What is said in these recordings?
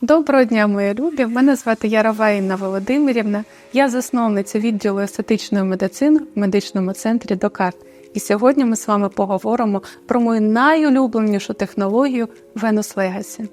Доброго дня, мої любі! Мене звати Ярова Інна Володимирівна. Я засновниця відділу естетичної медицини в медичному центрі Докарт. І сьогодні ми з вами поговоримо про мою найулюбленішу технологію Venus Legacy.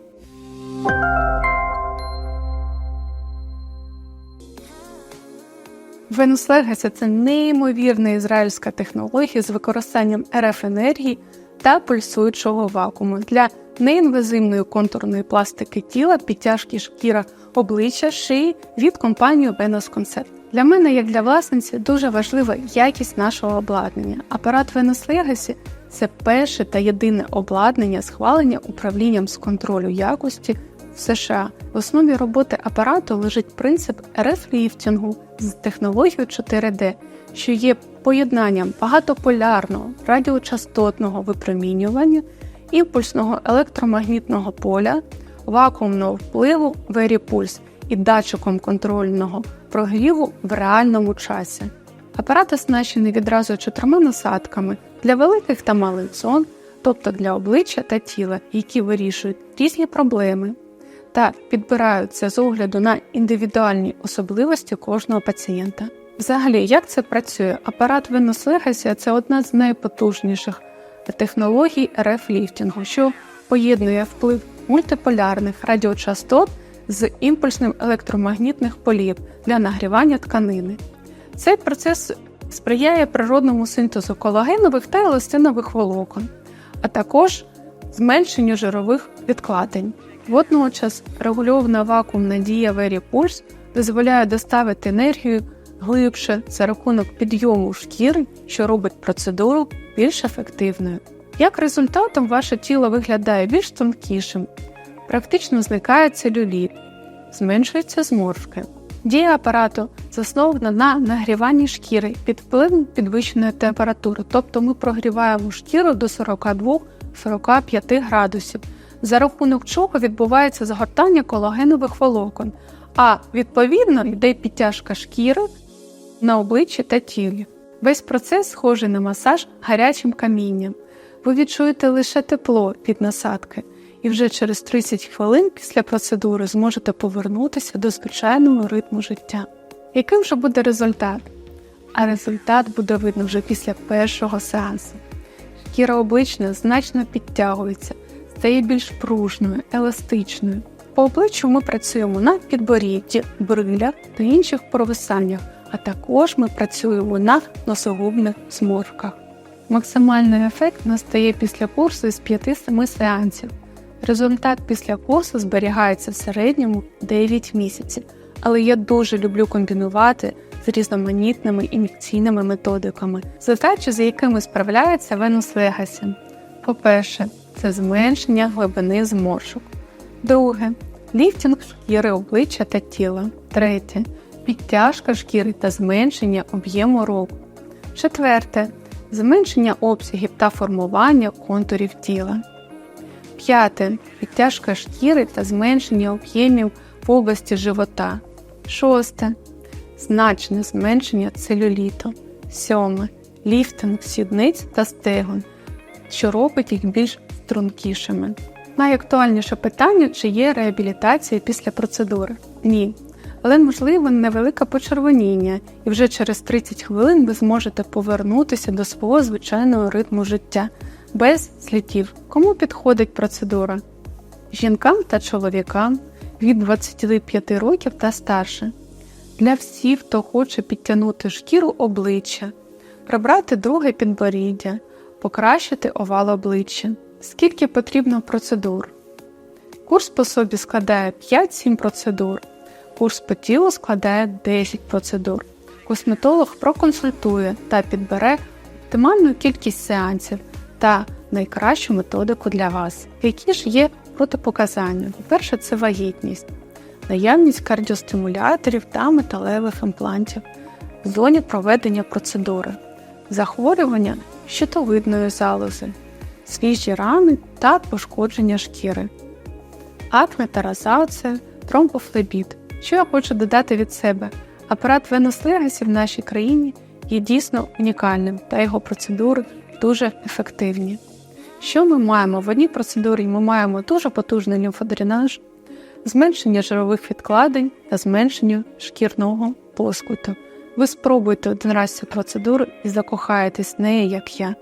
Venus Legacy – це неймовірна ізраїльська технологія з використанням РФ енергії та пульсуючого вакууму для неінвазивної контурної пластики тіла, підтяжки шкіра обличчя шиї від компанії Venus Concept. Для мене, як для власниці, дуже важлива якість нашого обладнання. Апарат Venus Legacy – це перше та єдине обладнання схвалення управлінням з контролю якості в США. В основі роботи апарату лежить принцип РФ-ліфтінгу з технологією 4D, що є поєднанням багатополярного радіочастотного випромінювання, імпульсного електромагнітного поля, вакуумного впливу Veripulse і датчиком контрольного прогріву в реальному часі. Апарат оснащений відразу чотирма насадками для великих та малих зон, тобто для обличчя та тіла, які вирішують різні проблеми та підбираються з огляду на індивідуальні особливості кожного пацієнта. Взагалі, як це працює? Апарат Venus – це одна з найпотужніших технологій РФ-ліфтингу, що поєднує вплив мультиполярних радіочастот з імпульсним електромагнітних полів для нагрівання тканини. Цей процес сприяє природному синтезу колагенових та еластинових волокон, а також зменшенню жирових відкладень. Водночас регульована вакуумна дія Veripulse дозволяє доставити енергію глибше за рахунок підйому шкіри, що робить процедуру більш ефективною. Як результатом, ваше тіло виглядає більш тонкішим, практично зникає целюліт, зменшуються зморшки. Дія апарату заснована на нагріванні шкіри під впливом підвищеної температури, тобто ми прогріваємо шкіру до 42-45 градусів, за рахунок чого відбувається загортання колагенових волокон, а відповідно йде підтяжка шкіри на обличчі та тілі. Весь процес схожий на масаж гарячим камінням. Ви відчуєте лише тепло від насадки, і вже через 30 хвилин після процедури зможете повернутися до звичайного ритму життя. Яким же буде результат? А результат буде видно вже після першого сеансу. Шкіра обличчя значно підтягується, стає більш пружною, еластичною. По обличчю ми працюємо на підборідді, брилях та інших провисаннях, а також ми працюємо на носогубних зморшках. Максимальний ефект настає після курсу із 5-7 сеансів. Результат після курсу зберігається в середньому 9 місяців, але я дуже люблю комбінувати з різноманітними ін'єкційними методиками, задачі, з якими справляється Venus Legacy. По-перше, це зменшення глибини зморшок. Друге ліфтинг шкіри обличчя та тіла. Третє підтяжка шкіри та зменшення об'єму рук. Четверте зменшення обсягів та формування контурів тіла. П'яте підтяжка шкіри та зменшення об'ємів в області живота. Шосте значне зменшення целюліту. Сьоме ліфтинг сідниць та стегон, що робить їх більш стрункішими. Найактуальніше питання, чи є реабілітація після процедури? Ні. Але можливо невелике почервоніння, і вже через 30 хвилин ви зможете повернутися до свого звичайного ритму життя без слідів. Кому підходить процедура? Жінкам та чоловікам від 25 років та старше. Для всіх, хто хоче підтягнути шкіру обличчя, прибрати друге підборіддя, покращити овал обличчя. Скільки потрібно процедур? Курс по собі складає 5-7 процедур. Курс по тілу складає 10 процедур. Косметолог проконсультує та підбере оптимальну кількість сеансів та найкращу методику для вас. Які ж є протипоказання? По-перше, це вагітність, наявність кардіостимуляторів та металевих імплантів в зоні проведення процедури, захворювання щитовидної залози, свіжі рани та пошкодження шкіри, акне та розація, тромбофлебіт. Що я хочу додати від себе? Апарат Venus Legacy в нашій країні є дійсно унікальним, та його процедури дуже ефективні. Що ми маємо? В одній процедурі ми маємо дуже потужний лімфодренаж, зменшення жирових відкладень та зменшення шкірного поскуту. Ви спробуйте один раз цю процедуру і закохаєтесь в неї, як я.